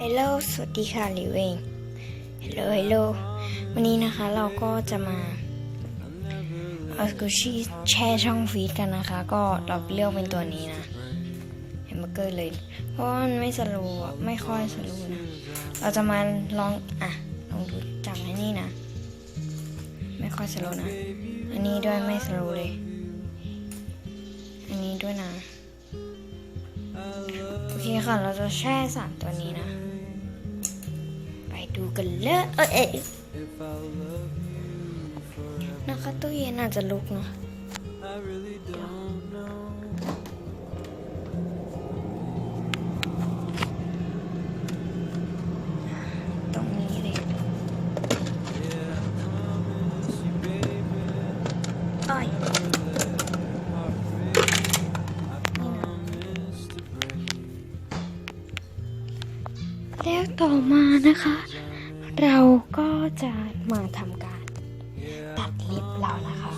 ฮัลโหลสวัสดีค่ะหลิวเองฮัลโหลฮัลโหลวันนี้นะคะเราก็จะมาเอาสกูชี่แช่ช่องฟีดกันนะคะ ก็เราเลือกเป็นตัวนี้นะแฮมเบอร์เกอร์เลย เพราะว่ามันไม่สโลว์ไม่ค่อยสโลว์นะ เราจะมาลองอะลองดูจับให้นี่นะ ไม่ค่อยสโลว์นะ อันนี้ด้วยไม่สโลว์เลย อันนี้ด้วยนะ โอเคค่ะ เราจะแช่สามตัวนี้นะ ไปดูกันเลยเออเอยนะคะตู้เย็นอาจจะลุกเนาะ แล้วต่อมานะคะ เราก็จะมาทำการตัดล็บเรานะคะ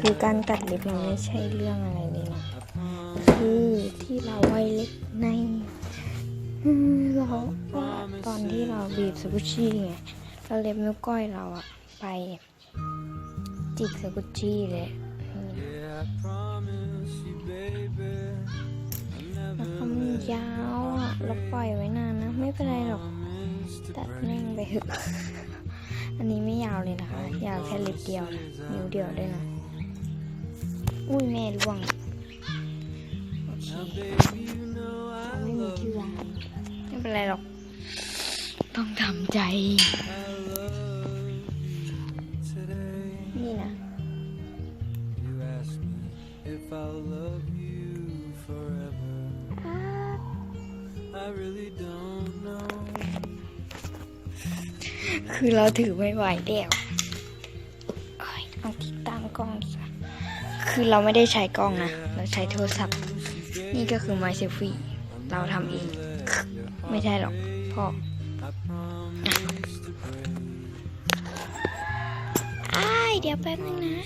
คือการตัดล็บมันไม่ใช่เรื่องอะไรเลยนะคือที่เราไว้เล็บในเราว่าตอนที่เราบีบสกุชชี่ไงเราเล็บนิ้วก้อยเราอะไปจิกสกุชชี่เลย อะเราปล่อยไว้นานนะ ไม่เป็นไรหรอกตัดแม่งไปเถอะอันนี้ไม่ยาวเลยนะคะ ยาวแค่เล็บเดียวนะนิ้วเดียวด้วยนะ อุ้ยแม่ร่วงโอเคเราไม่มีที่วางไม่เป็นไรหรอก ต้องทำใจ นี่นะ You ask me if I'll love you forever. I really don't know. คือเราถือไม่ไหวเดียวเอ้อาที่ตั้งกล้องดีกว่าคือเราไม่ได้ใช้กล้องนะ เราใช้โทรศัพท์ นี่ก็คือไมเซลฟี่เราทำเอง ไม่ใช่หรอกพ่อ I promise to break อ้เดี๋ยวแป๊บนึงนะ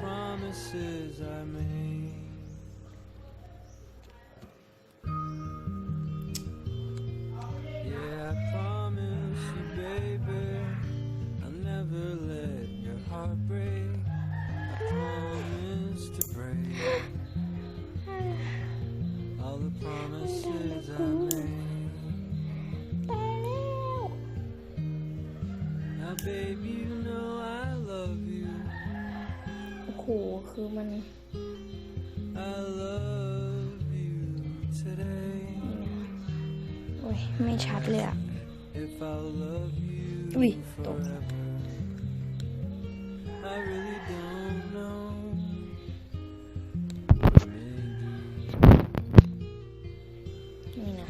promise อ้าย โอ้โหคือมัน I love you today. นี่นะโอ้ย ไม่ชัดเลยอะ If I'll love you Ui, tụt. forever, I really don't know. Maybe, นี่นะ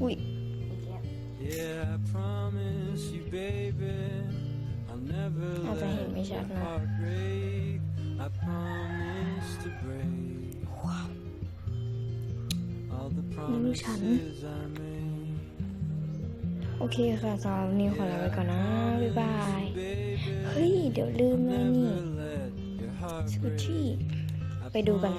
อุ้ย yeah, I promise you, baby, I'll never Sao ta let hiểu mấy your giọt nào? heart break. I promise to break all the Những chắn. promises I made. โอเคค่ะสำหรับวันนี้ขอลาไปก่อนนะ บ๊ายบาย เฮ้ย เดี๋ยวลืมเลยนี่ Let your heart สกุช break. ชี่ไปดูกัน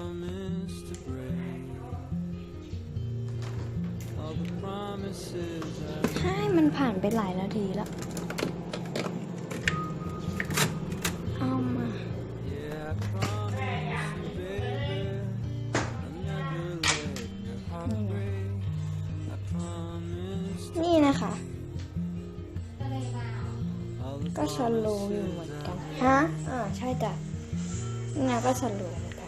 ใช่ มันผ่านไปหลายนาทีแล้ว เอามา นี่นะคะ ก็สโลอยู่เหมือนกัน ฮะ อ่า ใช่จ้ะนี่ก็สโลเหมือนกัน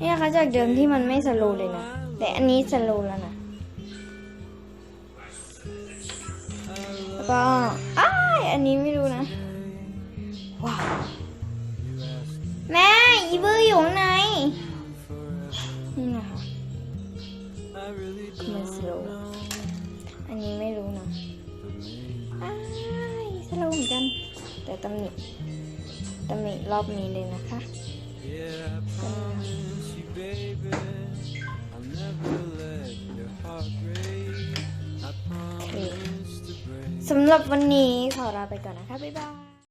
นี่นะคะจากเดิมที่มันไม่สโลเลยนะ แต่อันนี้สโลแล้วนะ แล้วก็อ้ายอันนี้ไม่รู้นะว้าวแม่อีเบอร์อยู่ข้างในนี่นะคะ I really คือมันสโลว์อันนี้ไม่รู้นะอ้ายสโลว์เหมือนกัน แต่ตำหนิตำหนิรอบนี้เลยนะคะ yeah I promise you baby สำหรับวันนี้ขอลาไปก่อนนะคะ บ๊ายบาย